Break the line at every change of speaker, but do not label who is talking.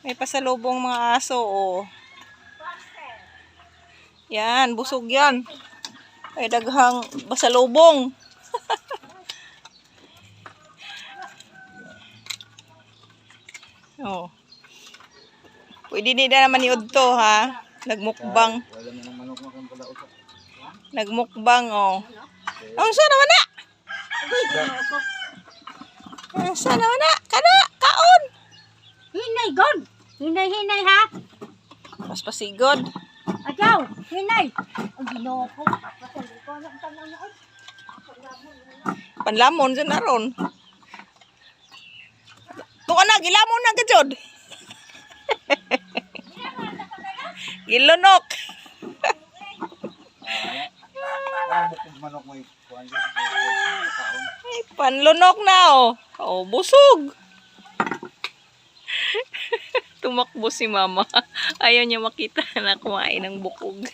May pasalubong mga aso, oh. Yan, busog yan. Ay, daghang pasalubong. oh. Pwede nila naman iod to, ha? Nagmukbang.
Wala.
Nagmukbang, oh. Ang sa naman na! Ang sa naman na! Kana! Kaon!
Hinay, God! Hinay, ha?
Mas pasigod.
Ayaw! Hinay! Ang ginoo ko. Ang tanong na.
Panlamon naron. Tuka na, gilamon na gajod. Gilunok. Ay, panlunok na, oh. Oh, busog. Tumakbo si mama. Ayaw niya makita na kumain ng bukog.